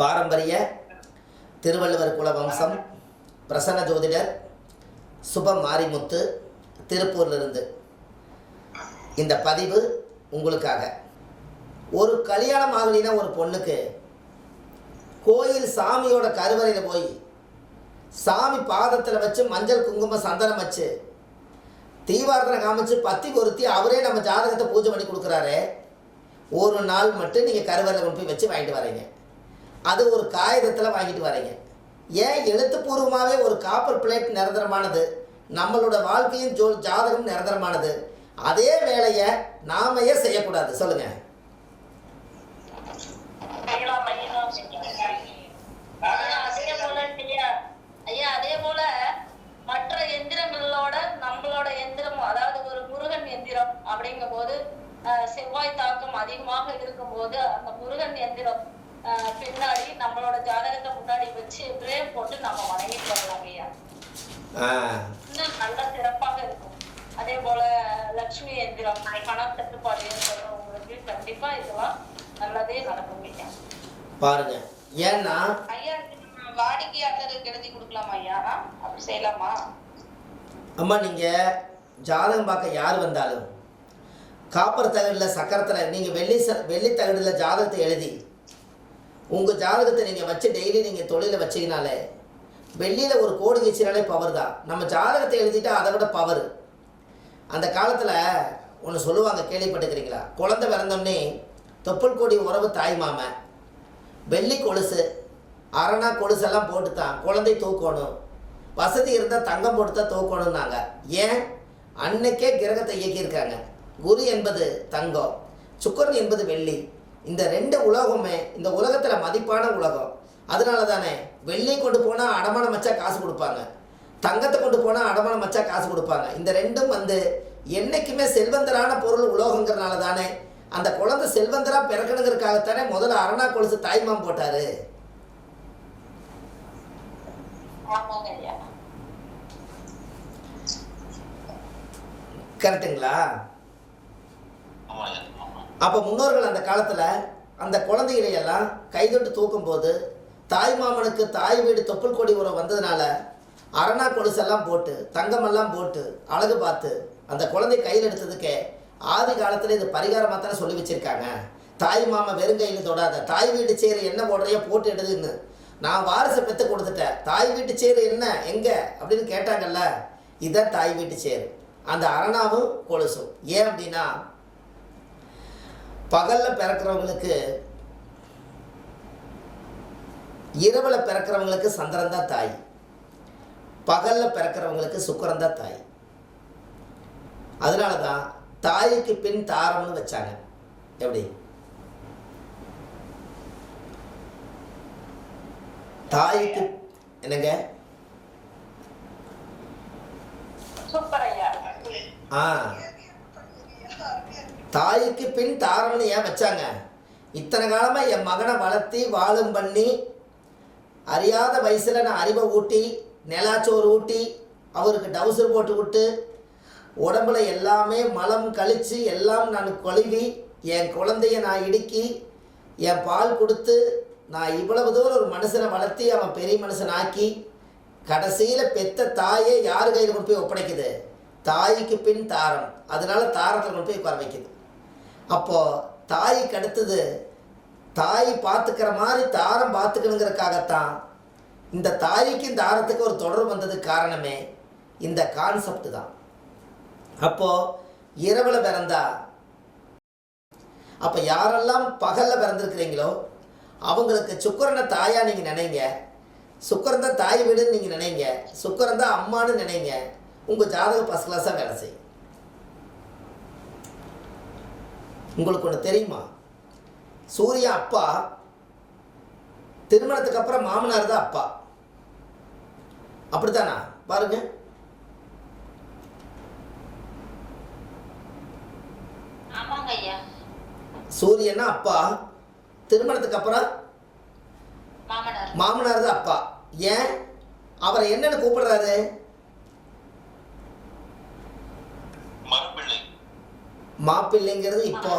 பாரம்பரிய திருவள்ளுவர் குல வம்சம் பிரசன்ன ஜோதிடர் சுப மாரிமுத்து திருப்பூர்லிருந்து. இந்த பதிவு உங்களுக்காக. ஒரு கல்யாணம் ஆகலினா ஒரு பொண்ணுக்கு கோயில் சாமியோட கருவறையில் போய் சாமி பாதத்தில் வச்சு மஞ்சள் குங்குமம் சந்தனம் வச்சு தீவார்த்தனை காமிச்சு பத்தி பொருத்தி அவரே நம்ம ஜாதகத்தை பூஜை பண்ணி கொடுக்குறாரு ஒரு நாள் மட்டும் நீங்கள் கருவறையில் கொண்டு போய் வச்சு வாங்கிட்டு வரீங்க. அது ஒரு காகிதத்தில் வாங்கிட்டு வரீங்க. ஏன் எழுத்துப்பூர்வமாகவே ஒரு காப்பர் பிளேட் நிரந்தரமானது? நம்மளோட வாழ்க்கையும் ஜோ ஜாதகம் நிரந்தரமானது. அதே வேலையை நாம ஏன் செய்யக்கூடாது. சொல்லுங்க. ஐயா, அதே போல மற்ற எந்திரங்களோட நம்மளோட எந்திரம் அதாவது ஒரு முருகன் எந்திரம் அப்படிங்கும் போது செவ்வாய் தாக்கம் அதிகமாக இருக்கும்போது அந்த முருகன் எந்திரம் பின்னாடி நம்மளோட ஜாதகத்தை முன்னாடி வச்சு பிரேம் போட்டு நம்ம வணங்கிட்டு வரலாம் ஐயா. இன்னும் நல்ல சிறப்பாக இருக்கும். அதே போல லட்சுமி எந்திரம் பணம் தட்டுப்பாடு ஏற்படுறவங்களுக்கு கண்டிப்பா இதெல்லாம் நல்லதே நடக்கும் ஐயா. பாருங்க. ஏன்னா ஐயா வாடிக்கையாளருக்கு எழுதி கொடுக்கலாமா ஐயா. அப்படி செய்யலாமா? அம்மா நீங்கள் ஜாதகம் பார்க்க யார் வந்தாலும் காப்பர் தகடில் சக்கரத்தில் நீங்கள் வெள்ளி ச வெள்ளி தகடில் ஜாதகத்தை எழுதி உங்கள் ஜாதகத்தை நீங்கள் வச்சு டெய்லி நீங்கள் தொழிலில் வச்சிங்கனாலே வெள்ளியில் ஒரு கோடி வீச்சினாலே பவர் தான். நம்ம ஜாதகத்தை எழுதிட்டா அதை விட பவர் அந்த காலத்தில் ஒன்று சொல்லுவாங்க கேள்விப்பட்டுக்கிறீங்களா குழந்தை பிறந்தோடனே தொப்புள் கொடி உறவு தாய் மாமன் வெள்ளி கொலுசு அரணா கொலுசெல்லாம் போட்டு தான் குழந்தை தூக்கணும். வசதி இருந்தால் தங்கம் போட்டு தான் தூக்கணும்னாங்க. ஏன்? அன்னைக்கே கிரகத்தை இயக்கியிருக்காங்க. குரு என்பது தங்கம் சுக்கரன் என்பது வெள்ளி. இந்த ரெண்டு உலகமே இந்த உலகத்தில் மதிப்பான உலகம். அதனால தானே வெள்ளி கொண்டு போனால் அடமானம் வச்சா காசு கொடுப்பாங்க. தங்கத்தை கொண்டு போனால் அடமானம் வச்சா காசு கொடுப்பாங்க. இந்த ரெண்டும் வந்து என்னைக்குமே செல்வந்தரான பொருள் உலோகங்கிறனால தானே அந்த குழந்தை செல்வந்தரா பிறக்கணுங்கிறதுக்காகத்தானே முதல்ல அரணா கொலுசு தாய்மாம் போட்டாரு. ஆமாங்க ஐயா. கரெக்டுங்களா. அப்போ முன்னோர்கள் அந்த காலத்தில் அந்த குழந்தைகளை எல்லாம் கைதொட்டு தூக்கும்போது தாய் மாமனுக்கு தாய் வீடு தொப்புள் கொடி உறவு வந்ததுனால அரணா கொலுசெல்லாம் போட்டு தங்கமெல்லாம் போட்டு அழகு பார்த்து அந்த குழந்தை கையில் எடுத்ததுக்கே ஆதி காலத்தில் இது பரிகாரமாக தானே சொல்லி வச்சுருக்காங்க. தாய் மாமா வெறுங்கையில் தொடாத தாய் வீட்டு சேரு என்ன போடுறையோ போட்டு எடுதுன்னு. நான் வாரிசு பெற்று கொடுத்துட்டேன். தாய் வீட்டு சேரு என்ன? எங்கே? அப்படின்னு கேட்டாங்கல்ல. இதுதான் தாய் வீட்டு சேரு. அந்த அரணாவும் கொலுசும். ஏன் அப்படின்னா பகல்ல பிறக்கிறவங்களுக்கு இரவுல பிறக்கிறவங்களுக்கு சந்திரன் தான் தாய். பகல்ல பிறக்கிறவங்களுக்கு சுக்கிரன் தான் தாய். அதனால தான் தாய்க்கு பின் தாரம்னு வச்சாங்க. எப்படி? தாய்க்கு என்னங்க? ஆ. தாய்க்கு பின் தாரம்னு ஏன் வச்சாங்க? இத்தனை காலமாக என் மகனை வளர்த்தி வாழும் பண்ணி அறியாத வயசில் நான் அறிவை ஊட்டி நிலாச்சோறு ஊட்டி அவருக்கு டவுசர் போட்டு விட்டு உடம்புல எல்லாமே மலம் கழித்து எல்லாம் நான் கொழுவி என் குழந்தைய நான் இடுக்கி என் பால் கொடுத்து நான் இவ்வளவு தூரம் ஒரு மனுஷனை வளர்த்தி அவன் பெரிய மனுஷன் ஆக்கி கடைசியில் பெத்த தாயே யார் கையில் கொண்டு போய் ஒப்படைக்குது? தாய்க்கு பின் தாரம். அதனால தாரத்தில் கொண்டு போய் உட்கார வைக்குது. அப்போது தாய்க்கு அடுத்தது தாய் பார்த்துக்கிற மாதிரி தாரம் பார்த்துக்கணுங்கிறதுக்காகத்தான் இந்த தாய்க்கும் தாரத்துக்கு ஒரு தொடர்பு வந்ததுக்கு காரணமே இந்த கான்செப்ட் தான். அப்போது இரவில் பிறந்தா அப்போ யாரெல்லாம் பகலில் பிறந்திருக்கிறீங்களோ அவங்களுக்கு சுக்கரனை தாயா நீங்கள் நினைங்க. சுக்கரன் தான் தாய் வீடுன்னு நீங்கள் நினைங்க. சுக்கரன் தான் அம்மான்னு நினைங்க. உங்கள் ஜாதகம் ஃபஸ்ட் கிளாஸாக வேலை செய்யும். உங்களுக்கு ஒன்று தெரியுமா? சூர்யா அப்பா திருமணத்துக்கு அப்புறம் மாமனார் தான் அப்பா. அப்படித்தானா? பாருங்க. சூரியன்னா அப்பா திருமணத்துக்கு அப்புறம் மாமனார் தான் அப்பா. ஏன்? அவரை என்னன்னு கூப்பிடுறாரு? மாப்பிள்ளைங்கிறது இப்போ.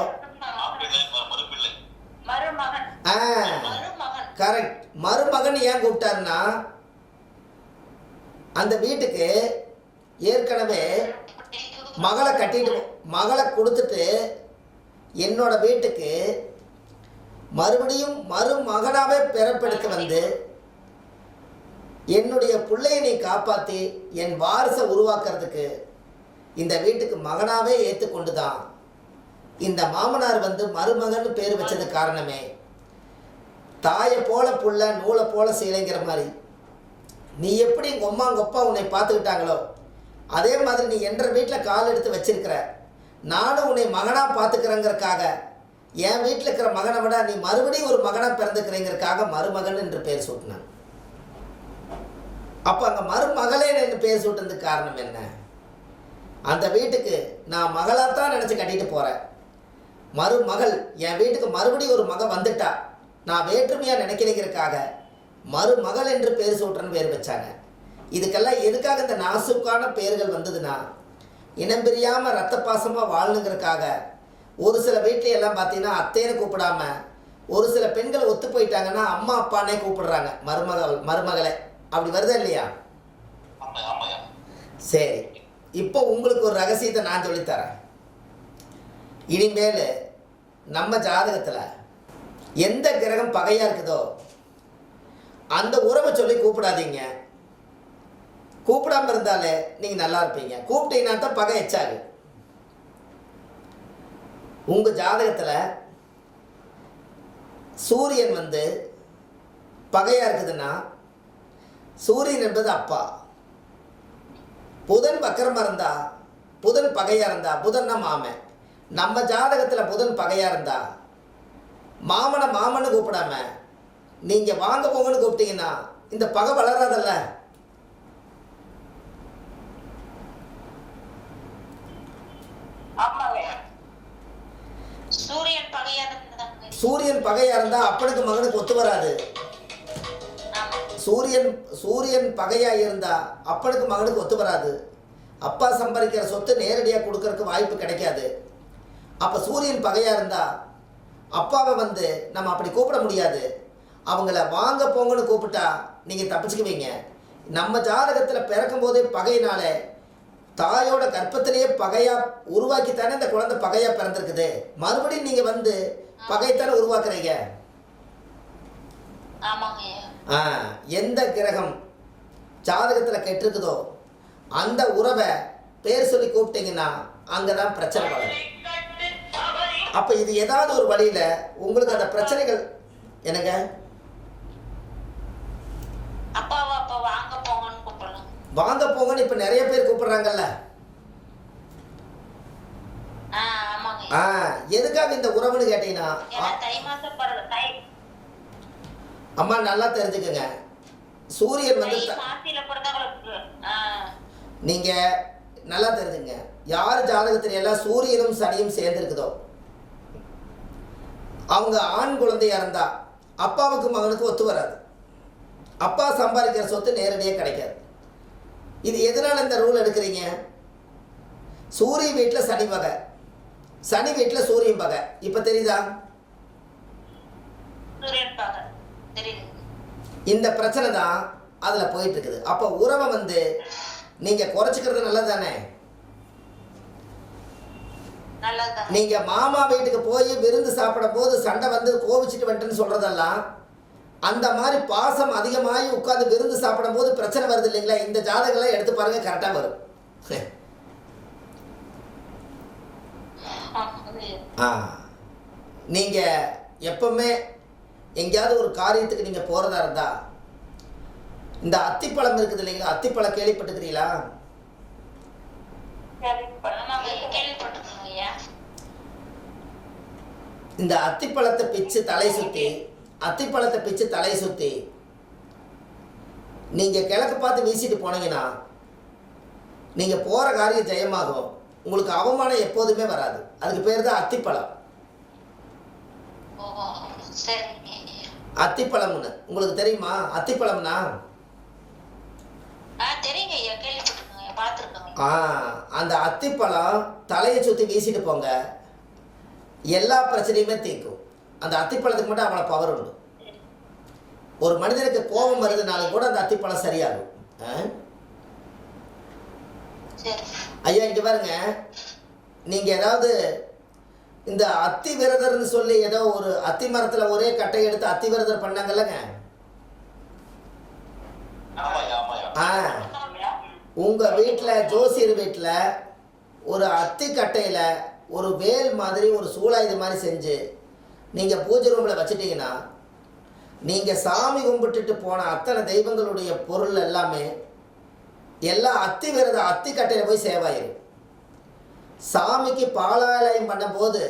கரெக்ட் மருமகன் ஏன் கூப்பிட்டாருன்னா அந்த வீட்டுக்கு ஏற்கனவே மகளை கட்டிட்டு மகளை கொடுத்துட்டு என்னோட வீட்டுக்கு மறுபடியும் மருமகனாவே பிறப்பெடுத்து வந்து என்னுடைய பிள்ளையை நீ காப்பாற்றி என் வாரிசை உருவாக்குறதுக்கு இந்த வீட்டுக்கு மகனாவே ஏற்றுக்கொண்டு தான் இந்த மாமனார் வந்து மருமகன் பேர் வச்சது காரணமே. தாயை போல புள்ள நூலை போல சீலைங்கிற மாதிரி. நீ எப்படி உங்கள் அம்மா உங்கள் அப்பா உன்னை பார்த்துக்கிட்டாங்களோ அதே மாதிரி நீ என்ற வீட்டில் கால் எடுத்து வச்சிருக்கிற. நானும் உன்னை மகனாக பார்த்துக்கிறேங்கிறக்காக என் வீட்டில் இருக்கிற மகனை விட நீ மறுபடியும் ஒரு மகனாக பிறந்துக்கிறேங்கிறக்காக மருமகன் என்று பேர் சூட்டினான். அப்போ அங்கே மருமகளே என்று பேர் சூட்டினதுக்கு காரணம் என்ன? அந்த வீட்டுக்கு நான் மகளாக தான் நினச்சி கட்டிட்டு போகிறேன் மருமகள் என் வீட்டுக்கு மறுபடியும் ஒரு மக வந்துட்டா. நான் வேற்றுமையாக நினைக்கிறதுக்காக மருமகள் என்று பேர் சூட்டுறன்னு பேர் வச்சாங்க. இதுக்கெல்லாம் எதுக்காக இந்த நாசுக்கான பேர்கள் வந்ததுன்னா இனம் பிரியாமல் ரத்த பாசமாக வாழணுங்கிறதுக்காக ஒரு சில வீட்டில எல்லாம் பார்த்தீங்கன்னா அத்தைன்னு கூப்பிடாம ஒரு சில பெண்கள் ஒத்து போயிட்டாங்கன்னா அம்மா அப்பானே கூப்பிடுறாங்க. மருமகள் மருமகளை அப்படி வருதா இல்லையா? சரி. இப்போ உங்களுக்கு ஒரு ரகசியத்தை நான் சொல்லித்தரேன். இனிமேல் நம்ம ஜாதகத்தில் எந்த கிரகம் பகையாக இருக்குதோ அந்த உறவை சொல்லி கூப்பிடாதீங்க. கூப்பிடாம இருந்தாலே நீங்கள் நல்லா இருப்பீங்க. கூப்பிட்டீங்கன்னா தான் பகை எச்சாகு உங்கள் ஜாதகத்தில் சூரியன் வந்து பகையாக இருக்குதுன்னா சூரியன் என்பது அப்பா. புதன் வக்கரமாக இருந்தால் புதன் பகையாக இருந்தால் புதன்னா மாமன். நம்ம ஜாதகத்தில் புதன் பகையாக இருந்தா மாமனை மாமன்னு கூப்பிடாம நீங்கள் வாங்க போங்கன்னு கூப்பிட்டீங்கன்னா இந்த பகை வளராதல்ல. சூரியன் பகையா இருந்தால் அப்பனுக்கு மகனுக்கு ஒத்து வராது. சூரியன் சூரியன் பகையாக இருந்தா அப்பனுக்கு மகனுக்கு ஒத்து வராது. அப்பா சம்பாதிக்கிற சொத்து நேரடியாக கொடுக்கறதுக்கு வாய்ப்பு கிடைக்காது. அப்போ சூரியன் பகையாக இருந்தா அப்பாவை வந்து நம்ம அப்படி கூப்பிட முடியாது. அவங்கள வாங்க போங்கன்னு கூப்பிட்டா நீங்கள் தப்பிச்சுக்குவீங்க. நம்ம ஜாதகத்தில் பிறக்கும் போதே பகையினால தாயோட கர்ப்பத்திலேயே பகையா உருவாக்கித்தானே இந்த குழந்தை பகையா பிறந்திருக்குது. மறுபடியும் நீங்கள் வந்து பகைத்தானே உருவாக்குறீங்க. ஆ, எந்த கிரகம் ஜாதகத்தில் கெட்டிருக்குதோ அந்த உறவை பேர் சொல்லி கூப்பிட்டீங்கன்னா அங்கே தான் பிரச்சனை வளரும் அப்போ இது ஏதாவது ஒரு வழியில் உங்களுக்கு அந்த பிரச்சனைகள் என்னங்க? வாங்க போங்கன்னு இப்போ நிறைய பேர் கூப்பிடுறாங்கல்ல. ஆ எதுக்காக இந்த உறவுன்னு கேட்டீங்கன்னா அம்மா நல்லா தெரிஞ்சுக்கங்க. சூரியன் வந்து நீங்கள் நல்லா தெரிஞ்சுங்க யார் ஜாதகத்தில் எல்லாம் சூரியனும் சனியும் சேர்ந்துருக்குதோ? அவங்க ஆண் குழந்தையா இருந்தா அப்பாவுக்கு மகனுக்கு ஒத்து வராது. அப்பா சம்பாதிக்கிற சொத்து நேரடியாக கிடைக்காது. இது எதனால் இந்த ரூல் எடுக்கிறீங்க? சூரிய வீட்டில் சனி பகை. சனி வீட்டில் சூரியன் பகை. இப்போ தெரியுதா? இந்த பிரச்சனை தான் அதில் போயிட்டு இருக்குது. அப்போ உறவை வந்து நீங்கள் குறைச்சிக்கிறது நல்லது தானே நீங்க மாமா வீட்டுக்கு போய் விருந்து சாப்பிடும் போது சண்டை வந்து கோவிச்சிட்டு வந்துட்டுன்னு சொல்றதெல்லாம் அந்த மாதிரி பாசம் அதிகமாகி உட்காந்து விருந்து சாப்பிடும் போது பிரச்சனை வருது இல்லைங்களா? இந்த ஜாதகம்லாம் எடுத்து பாருங்க கரெக்டாக வரும். ஆ. நீங்கள் எப்பவுமே எங்கேயாவது ஒரு காரியத்துக்கு நீங்கள் போகிறதா இருந்தா இந்த அத்திப்பழம் இருக்குது இல்லைங்களா? அத்திப்பழம் கேள்விப்பட்டுக்கிறீங்களா இந்த அத்திப்பழத்தை பிச்சு தலை சுற்றி அத்திப்பழத்தை பிச்சு தலை சுற்றி நீங்கள் கிழக்கு பார்த்து வீசிட்டு போனீங்கன்னா நீங்கள் போகிற காரியம் ஜெயமாகும். உங்களுக்கு அவமானம் எப்போதுமே வராது. அதுக்கு பேர் தான் அத்திப்பழம். அத்திப்பழம்னு. உங்களுக்கு தெரியுமா? அத்திப்பழம்னா? ஆ அந்த அத்திப்பழம் தலையை சுற்றி வீசிட்டு போங்க. எல்லா பிரச்சனையுமே தீர்க்கும். அந்த அத்திப்பழத்துக்கு மட்டும் அவ்வளோ பவர் உண்டு. ஒரு மனிதனுக்கு கோபம் வருதுனாலும் கூட அந்த அத்திப்பழம் சரியாகும். ஐயா இங்கே பாருங்க. நீங்கள் ஏதாவது இந்த அத்தி விரதர்னு சொல்லி ஏதோ ஒரு அத்தி மரத்தில் ஒரே கட்டை எடுத்து அத்தி விரதர் பண்ணாங்கல்லங்க உங்கள் வீட்டில் ஜோசியர் வீட்டில் ஒரு அத்தி கட்டையில் ஒரு வேல் மாதிரி ஒரு சூளாயுது மாதிரி செஞ்சு நீங்கள் பூஜை ரூமில் வச்சுட்டிங்கன்னா நீங்கள் சாமி கும்பிட்டுட்டு போன அத்தனை தெய்வங்களுடைய பொருள் எல்லாமே எல்லாம் அத்தி விரத அத்தி கட்டையில் போய் சேவாயிரும். சாமிக்கு பாலாலயம் பண்ணும்போது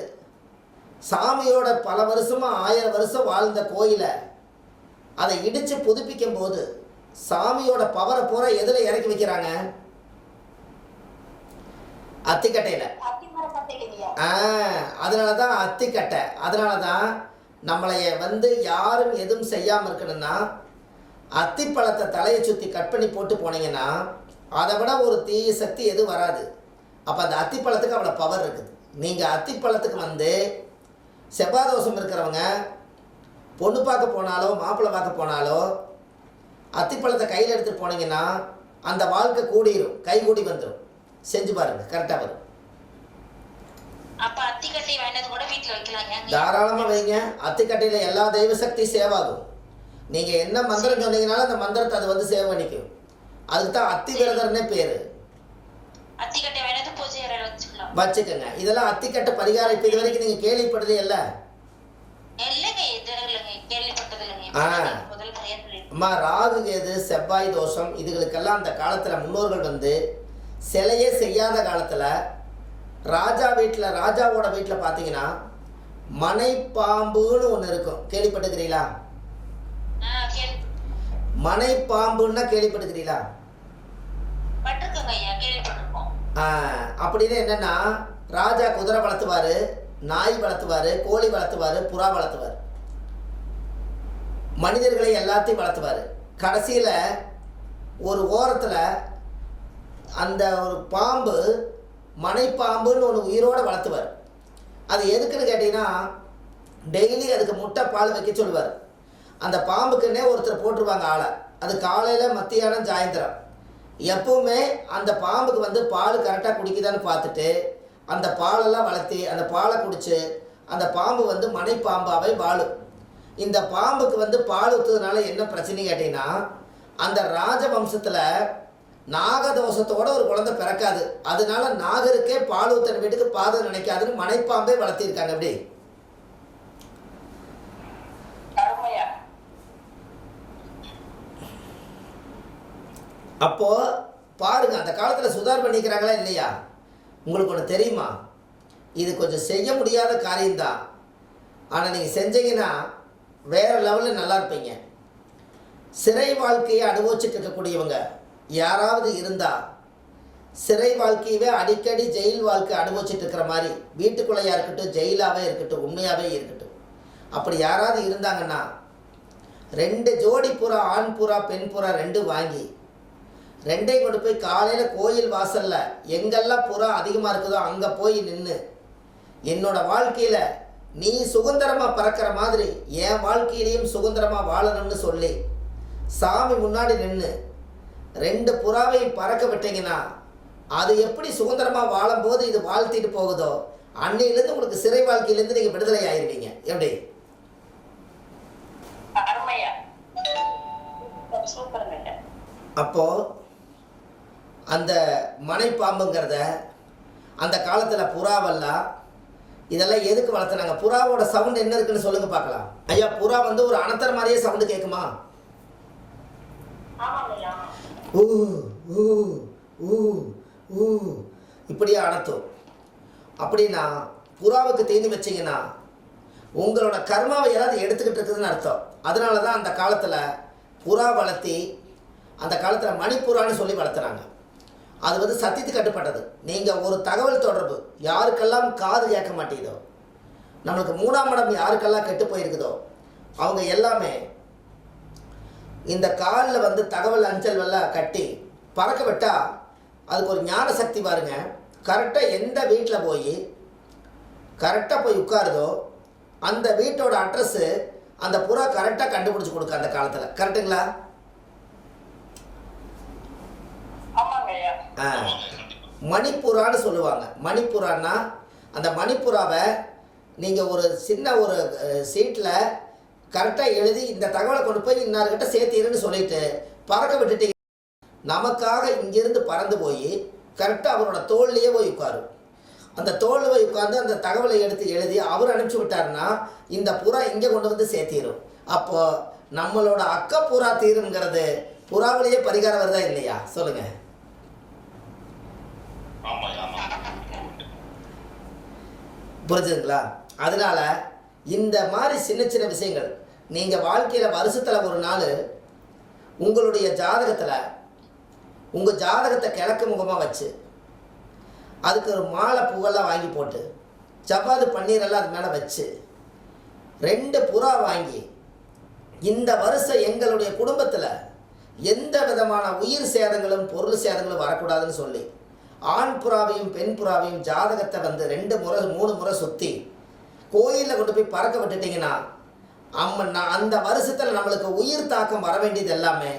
சாமியோட பல வருஷமாக ஆயிரம் வருஷம் வாழ்ந்த கோயிலை அதை இடித்து புதுப்பிக்கும் போது சாமியோட பவரை பூரா எதில் இறக்கி வைக்கிறாங்க? அத்திக்கட்டையில். அதனால தான் அத்திக்கட்டை. அதனால தான் நம்மளைய வந்து யாரும் எதுவும் செய்யாமல் இருக்கணும்னா அத்திப்பழத்தை தலையை சுற்றி கட் பண்ணி போட்டு போனீங்கன்னா அதை விட ஒரு தீய சக்தி எதுவும் வராது. அப்போ அந்த அத்திப்பழத்துக்கு அவ்வளோ பவர் இருக்குது. நீங்கள் அத்திப்பழத்துக்கு வந்து செவ்வாய் தோஷம் இருக்கிறவங்க பொண்ணு பார்க்க போனாலோ மாப்பிள்ளை பார்க்க போனாலோ அத்திப்பழத்தை கையில் எடுத்து போனீங்கன்னா அந்த வாழ்க்கை கூடிரும். கை கூடி வந்துடும் செஞ்சு பாருங்கள் கரெக்டாக வரும். தாராளமாக வைங்க அத்திக்கட்டையில் எல்லா தெய்வ சக்தி சேவாகும். நீங்கள் என்ன மந்திரம் சொன்னீங்கனாலும் அந்த மந்திரத்தை அது வந்து சேவ் பண்ணிக்கும். அதுக்கு தான் அத்தி விரதர்னே பேர் வச்சுக்கோங்க. இதெல்லாம் அத்திக்கட்டை பரிகாரம் இப்போ இது வரைக்கும் நீங்கள் கேள்விப்பட்டதே இல்லை. அம்மா ராகு கேது செவ்வாய் தோஷம் இதுகளுக்கெல்லாம் அந்த காலத்தில் முன்னோர்கள் வந்து சிலையே செய்யாத காலத்தில் ராஜா வீட்டில் ராஜாவோட வீட்டில் பார்த்தீங்கன்னா மனைப்பாம்புன்னு ஒன்று இருக்கும். கேள்விப்பட்டுக்கிறீங்களா மனைப்பாம்புன்னா கேள்விப்பட்டுக்கிறீங்களா அப்படின்னு என்னன்னா ராஜா குதிரை வளர்த்துவார் நாய் வளர்த்துவார் கோழி வளர்த்துவார் புறா வளர்த்துவார். மனிதர்களை எல்லாத்தையும் வளர்த்துவார். கடைசியில் ஒரு ஓரத்தில் அந்த ஒரு பாம்பு மனைப்பாம்புன்னு ஒன்று உயிரோடு வளர்த்துவார். அது எதுக்குன்னு கேட்டிங்கன்னா டெய்லி அதுக்கு முட்டை பால் வைக்க சொல்லுவார். அந்த பாம்புக்குன்னே ஒருத்தர் போட்டுருவாங்க ஆளை. அது காலையில் மத்தியானம் சாயந்தரம். எப்பவுமே அந்த பாம்புக்கு வந்து பால் கரெக்டாக குடிக்குதான்னு பார்த்துட்டு அந்த பாலெல்லாம் வளர்த்தி அந்த பாலை குடித்து அந்த பாம்பு வந்து மனைப்பாம்பாவே வாழும். இந்த பாம்புக்கு வந்து பால் ஊற்றுறதுனால என்ன பிரச்சனை கேட்டிங்கன்னா அந்த ராஜவம்சத்தில் நாகதோஷத்தோட ஒரு குழந்தை பிறக்காது. அதனால நாகருக்கே பால் வீட்டுக்கு பாதம் நினைக்காதுன்னு மனைப்பாம்பே வளர்த்திருக்காங்க. அப்படி அப்போ பாருங்க அந்த காலத்தில் சுதார் பண்ணிக்கிறாங்களா இல்லையா? உங்களுக்கு ஒன்று தெரியுமா? இது கொஞ்சம் செய்ய முடியாத காரியம்தான். ஆனால் நீங்கள் செஞ்சீங்கன்னா வேற லெவலில் நல்லா இருப்பீங்க. சிறை வாழ்க்கையை அனுபவிச்சுட்டு இருக்கக்கூடியவங்க. யாராவது இருந்தால் சிறை வாழ்க்கையவே அடிக்கடி ஜெயில் வாழ்க்கை அனுபவிச்சுட்டு இருக்கிற மாதிரி வீட்டுக்குள்ளையாக இருக்கட்டும் ஜெயிலாகவே இருக்கட்டும் உண்மையாகவே இருக்கட்டும். அப்படி யாராவது இருந்தாங்கன்னா ரெண்டு ஜோடி புறா ஆண் புறா பெண் புறா ரெண்டும் வாங்கி ரெண்டையும் கொண்டு போய் காலையில் கோயில் வாசலில் எங்கெல்லாம் புறா அதிகமாக இருக்குதோ அங்கே போய் நின்று என்னோட வாழ்க்கையில் நீ சுதந்திரமாக பறக்கிற மாதிரி என் வாழ்க்கையிலையும் சுதந்திரமாக வாழணும்னு சொல்லி சாமி முன்னாடி நின்று ரெண்டு புறாவையும் பறக்க விட்டீங்கன்னா அது எப்படி சுதந்திரமாக வாழும்போது இது வாழ்த்திட்டு போகுதோ அன்னையிலேருந்து உங்களுக்கு சிறை வாழ்க்கையிலேருந்து நீங்கள் விடுதலை ஆயிருவீங்க. எப்படி? அப்போது அந்த மனைப்பாம்புங்கிறத அந்த காலத்தில் புறாவெல்லாம் இதெல்லாம் எதுக்கு வளர்த்துனாங்க? புறாவோட சவுண்ட் என்ன இருக்குன்னு சொல்லுங்க பார்க்கலாம். ஐயா புறா வந்து ஒரு அனத்தர மாதிரியே சவுண்டு கேட்குமா ஊ ஊ ஊ ஊ. இப்படியே அனத்தும் அப்படின்னா புறாவுக்கு தீனி வச்சிங்கன்னா உங்களோட கர்மாவை ஏதாவது எடுத்துக்கிட்டு இருக்குதுன்னு அர்த்தம். அதனால தான் அந்த காலத்தில் புறா வளர்த்தி அந்த காலத்தில் மணிப்புறான்னு சொல்லி வளர்த்துறாங்க. அது வந்து சத்தியத்துக்கு கட்டுப்பட்டது. நீங்கள் ஒரு தகவல் தொடர்பு யாருக்கெல்லாம் காது கேட்க மாட்டேங்குதோ நம்மளுக்கு மூணாம் இடம் யாருக்கெல்லாம் கெட்டு போயிருக்குதோ அவங்க எல்லாமே இந்த காலில் வந்து தகவல் அஞ்சல் எல்லாம் கட்டி பறக்க விட்டால் அதுக்கு ஒரு ஞான சக்தி பாருங்க. கரெக்டாக எந்த வீட்டில் போய் கரெக்டாக போய் உட்காருதோ அந்த வீட்டோட அட்ரஸ்ஸு அந்த புறா கரெக்டாக கண்டுபிடிச்சி கொடுக்க அந்த காலத்தில். கரெக்டுங்களா மணிப்புறான்னு சொல்லுவாங்க. மணிப்புறான்னா அந்த மணிப்புறாவை நீங்கள் ஒரு சின்ன ஒரு சீட்டில் கரெக்டாக எழுதி இந்த தகவலை கொண்டு போய் இன்னார்கிட்ட சேர்த்தீருன்னு சொல்லிட்டு பறக்க விட்டுட்டீங்க நமக்காக இங்கிருந்து பறந்து போய் கரெக்டாக அவரோட தோல்லையே போய் உட்காரும் அந்த தோல்ல போய் உட்காந்து அந்த தகவலை எடுத்து எழுதி அவர் அனுப்பிச்சி விட்டாருன்னா இந்த புறா இங்கே கொண்டு வந்து சேர்த்திரும். அப்போ நம்மளோட அக்க புறா தீருங்கிறது புறாவிலேயே பரிகாரம் வருதா இல்லையா? சொல்லுங்கள் புரிஞ்சுதுங்களா? அதனால இந்த மாதிரி சின்ன சின்ன விஷயங்கள் நீங்கள் வாழ்க்கையில் வருஷத்தில் ஒரு நாள் உங்களுடைய ஜாதகத்தில் உங்கள் ஜாதகத்தை கிழக்கு முகமாக வச்சு அதுக்கு ஒரு மாலை பூவெல்லாம் வாங்கி போட்டு ஜவ்வாது பன்னீரெல்லாம் அது மேலே வச்சு ரெண்டு புறா வாங்கி இந்த வருஷம் எங்களுடைய குடும்பத்தில் எந்த விதமான உயிர் சேதங்களும் பொருள் சேதங்களும் வரக்கூடாதுன்னு சொல்லி ஆண் புறாவையும் பெண் புறாவையும் ஜாதகத்தை வந்து ரெண்டு முறை மூணு முறை சுற்றி கோயிலில் கொண்டு போய் பறக்க விட்டுட்டிங்கன்னா அம்ம நான் அந்த வருஷத்தில் நம்மளுக்கு உயிர் தாக்கம் வர வேண்டியது எல்லாமே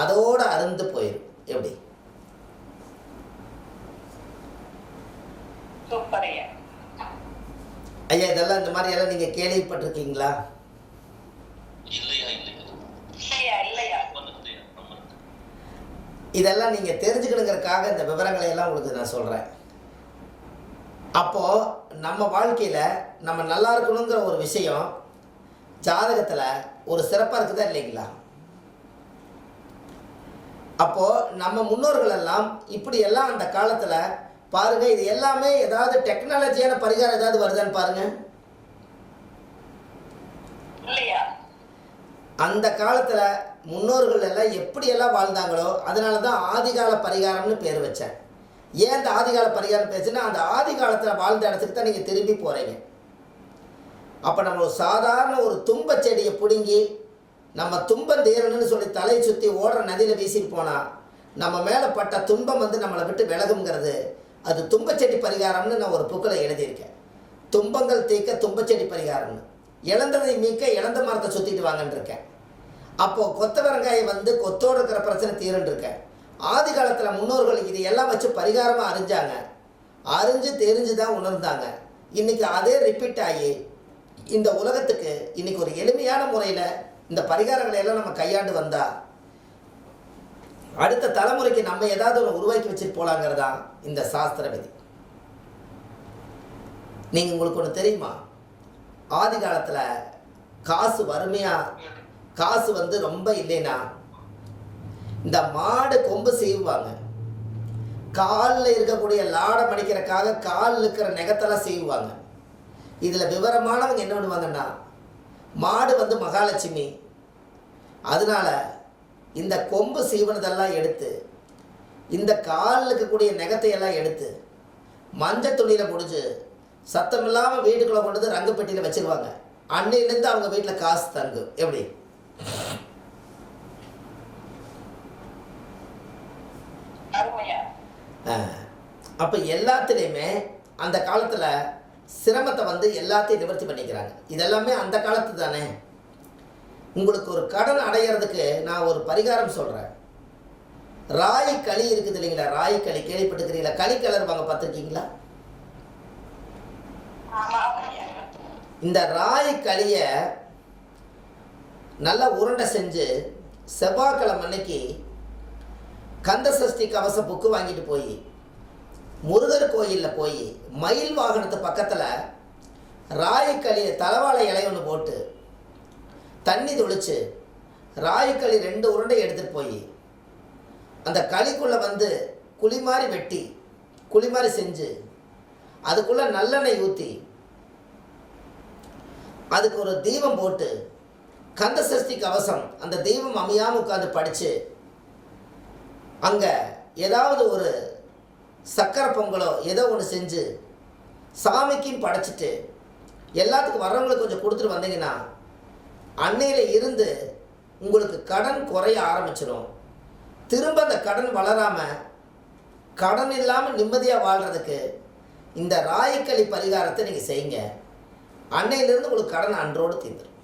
அதோடு அருந்து போயிடும் எப்படி? ஐயா இதெல்லாம் இந்த மாதிரி எல்லாம் நீங்கள் கேள்விப்பட்டிருக்கீங்களா? இதெல்லாம் நீங்கள் தெரிஞ்சுக்கணுங்கிறதுக்காக இந்த விவரங்களை எல்லாம் உங்களுக்கு நான் சொல்கிறேன் அப்போது நம்ம வாழ்க்கையில் நம்ம நல்லா இருக்கணுங்கிற ஒரு விஷயம் ஜாதகத்தில் ஒரு சிறப்பாக இருக்குதா இல்லைங்களா? அப்போது நம்ம முன்னோர்கள் எல்லாம் இப்படி எல்லாம் அந்த காலத்தில் பாருங்கள் இது எல்லாமே ஏதாவது டெக்னாலஜியான பரிகாரம் ஏதாவது வருதான்னு பாருங்கள் அந்த காலத்தில் முன்னோர்கள் எல்லாம் எப்படியெல்லாம் வாழ்ந்தாங்களோ அதனால தான் ஆதிகால பரிகாரம்னு பேர் வச்சேன். ஏன் அந்த ஆதிகால பரிகாரம் பேசுனா அந்த ஆதி காலத்தில் வாழ்ந்த இடத்துக்கு தான் நீங்கள் திரும்பி போகிறீங்க அப்போ நம்ம ஒரு சாதாரண ஒரு தும்ப செடியை பிடுங்கி நம்ம துன்பம் தீரணும்னு சொல்லி தலையை சுற்றி ஓடுற நதியில் வீசிட்டு போனால் நம்ம மேலே பட்ட துன்பம் வந்து நம்மளை விட்டு விலகுங்கிறது அது தும்பச்செடி பரிகாரம்னு நான் ஒரு புக்கில் எழுதியிருக்கேன். துன்பங்கள் தீர்க்க தும்பச்செடி பரிகாரம்னு. இழந்ததை மீட்க இழந்த மரத்தை சுற்றிட்டு வாங்கன்னு இருக்கேன். அப்போது கொத்தவரங்காயை வந்து கொத்தோடு இருக்கிற பிரச்சனை தீருன்னு இருக்கேன். ஆதி காலத்தில் முன்னோர்கள் இது எல்லாம் வச்சு பரிகாரமாக அறிஞ்சாங்க. அறிஞ்சு தெரிஞ்சு தான் உணர்ந்தாங்க. இன்றைக்கி அதே ரிப்பீட் ஆகி இந்த உலகத்துக்கு இன்றைக்கி ஒரு எளிமையான முறையில் இந்த பரிகாரங்களை எல்லாம் நம்ம கையாண்டு வந்தால் அடுத்த தலைமுறைக்கு நம்ம ஏதாவது ஒன்று உருவாக்கி வச்சுட்டு போகலாங்கிறதா இந்த சாஸ்திர விதி. நீங்கள் உங்களுக்கு ஒன்று தெரியுமா? ஆதி காலத்தில் காசு வறுமையாக காசு வந்து ரொம்ப இல்லைன்னா இந்த மாடு கொம்பு செய்வாங்க. காலில் இருக்கக்கூடிய லாடை படிக்கிறக்காக காலில் இருக்கிற நெகத்தெல்லாம் செய்வாங்க. இதில் விவரமானவங்க என்ன பண்ணுவாங்கன்னா மாடு வந்து மகாலட்சுமி. அதனால இந்த கொம்பு சீவனதெல்லாம் எடுத்து இந்த காலில் இருக்கக்கூடிய நெகத்தை எல்லாம் எடுத்து மஞ்சள் துணியில் முடிஞ்சு சத்தம் இல்லாமல் வீட்டுக்குள்ளே கொண்டு வந்து ரங்கு பெட்டியில் வச்சிருவாங்க அன்னையிலேருந்து அவங்க வீட்டில் காசு தங்கும் எப்படி? அப்போ எல்லாத்துலேயுமே அந்த காலத்தில் சிரமத்தை வந்து எல்லாத்தையும் நிவர்த்தி பண்ணிக்கிறாங்க. இதெல்லாமே அந்த காலத்து தானே. உங்களுக்கு ஒரு கடன் அடையிறதுக்கு நான் ஒரு பரிகாரம் சொல்கிறேன் ராய் களி இருக்குது இல்லைங்களா? ராய் களி கேள்விப்பட்டுக்கிறீங்களா களி கிளறுவாங்க பார்த்துருக்கீங்களா? இந்த ராய் களியை நல்லா உருண்டை செஞ்சு செவ்வாய்க்கிழமை அன்னைக்கு கந்த சஷ்டி கவச புக்கு வாங்கிட்டு போய் முருகர் கோயிலில் போய் மயில் வாகனத்து பக்கத்தில் ராயக்களியை தலவாழை இலை ஒன்று போட்டு தண்ணி தொளிச்சு ராயக்களி ரெண்டு உருண்டை எடுத்துகிட்டு போய் அந்த களிக்குள்ளே வந்து குழி மாதிரி வெட்டி குழி மாதிரி செஞ்சு அதுக்குள்ளே நல்லெண்ணெய் ஊற்றி அதுக்கு ஒரு தீபம் போட்டு கந்த சஷ்டி கவசம் அந்த தெய்வம் அமையாமல் உட்காந்து படித்து அங்கே ஏதாவது ஒரு சக்கரை பொங்கலோ ஏதோ ஒன்று செஞ்சு சாமிக்கும் படைச்சிட்டு எல்லாத்துக்கும் வர்றவங்களுக்கு கொஞ்சம் கொடுத்துட்டு வந்தீங்கன்னா அன்னையில் இருந்து உங்களுக்கு கடன் குறைய ஆரம்பிச்சிடும் திரும்ப அந்த கடன் வளராமல் கடன் இல்லாமல் நிம்மதியாக வாழ்கிறதுக்கு இந்த ராயக்களி பரிகாரத்தை நீங்கள் செய்யுங்க. அன்னையிலேருந்து உங்களுக்கு கடன் அன்றோடு தீர்ந்துடும்